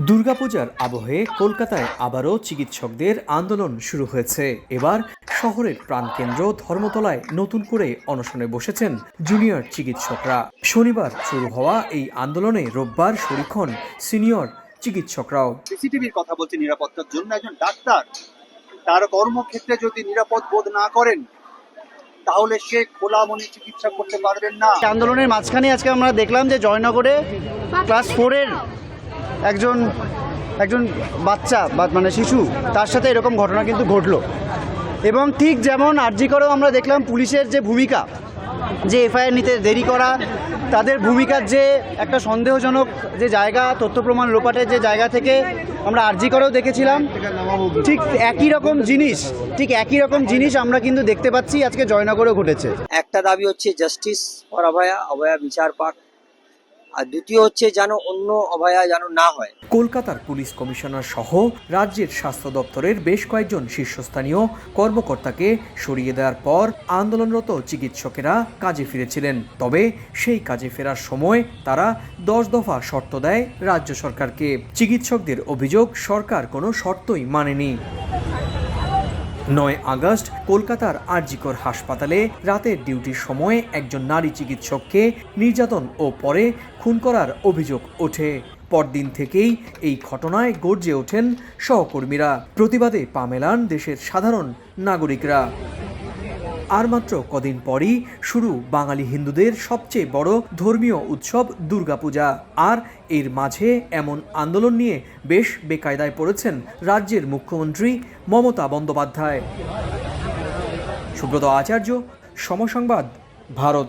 দুর্গাপূজার আবহে কলকাতায় আবারও চিকিৎসকদের আন্দোলন শুরু হয়েছে। এবার শহরের প্রাণকেন্দ্র ধর্মতলায় নতুন করে অনশনে বসেছেন জুনিয়র চিকিৎসকরা। শনিবার শুরু হওয়া এই আন্দোলনে রোববার শরিক হন সিনিয়র চিকিৎসকরাও। সিসিটিভির কথা বলছি নিরাপত্তার জন্য একজন ডাক্তার। তার কর্মক্ষেত্রে যদি নিরাপদ বোধ না করেন তাহলে সে খোলা মনে চিকিৎসা করতে পারবেন না। আন্দোলনের মাঝখানে আজকে আমরা দেখলাম যে জয়নগরে ক্লাস ফোরের একজন একজন বাচ্চা বা মানে শিশু, তার সাথে এরকম ঘটনা কিন্তু ঘটলো। এবং ঠিক যেমন আর্জি করেও আমরা দেখলাম পুলিশের যে ভূমিকা যে এফআইআর নিতে দেরি করা, তাদের ভূমিকার যে একটা সন্দেহজনক যে জায়গা, তথ্য প্রমাণ লোপাটের যে জায়গা থেকে আমরা আর্জি করেও দেখেছিলাম, ঠিক একই রকম জিনিস, ঠিক একই রকম জিনিস আমরা কিন্তু দেখতে পাচ্ছি আজকে জয়নগরেও ঘটেছে। একটা দাবি হচ্ছে জাস্টিস ফর অভয়া অভয়া বিচার পাক। আর দ্বিতীয় হচ্ছে যেন অন্য অভয়া যেন না হয়। কলকাতার পুলিশ কমিশনার সহ রাজ্যের স্বাস্থ্য দপ্তরের বেশ কয়েকজন শীর্ষস্থানীয় কর্মকর্তাকে সরিয়ে দেওয়ার পর আন্দোলনরত চিকিৎসকেরা কাজে ফিরেছিলেন। তবে সেই কাজে ফেরার সময় তারা দশ দফা শর্ত দেয় রাজ্য সরকারকে। চিকিৎসকদের অভিযোগ সরকার কোনো শর্তই মানেনি। নয় আগস্ট কলকাতার আরজিকর হাসপাতালে রাতের ডিউটির সময়ে একজন নারী চিকিৎসককে নির্যাতন ও পরে খুন করার অভিযোগ ওঠে। পরদিন থেকেই এই ঘটনায় গর্জে ওঠেন সহকর্মীরা। প্রতিবাদে পা মেলান দেশের সাধারণ নাগরিকরা। আর মাত্র কদিন পরই শুরু বাঙালি হিন্দুদের সবচেয়ে বড় ধর্মীয় উৎসব দুর্গাপূজা। আর এর মাঝে এমন আন্দোলন নিয়ে বেশ বেকায়দায় পড়েছেন রাজ্যের মুখ্যমন্ত্রী মমতা বন্দ্যোপাধ্যায়। সুব্রত আচার্য, সমসংবাদ, ভারত।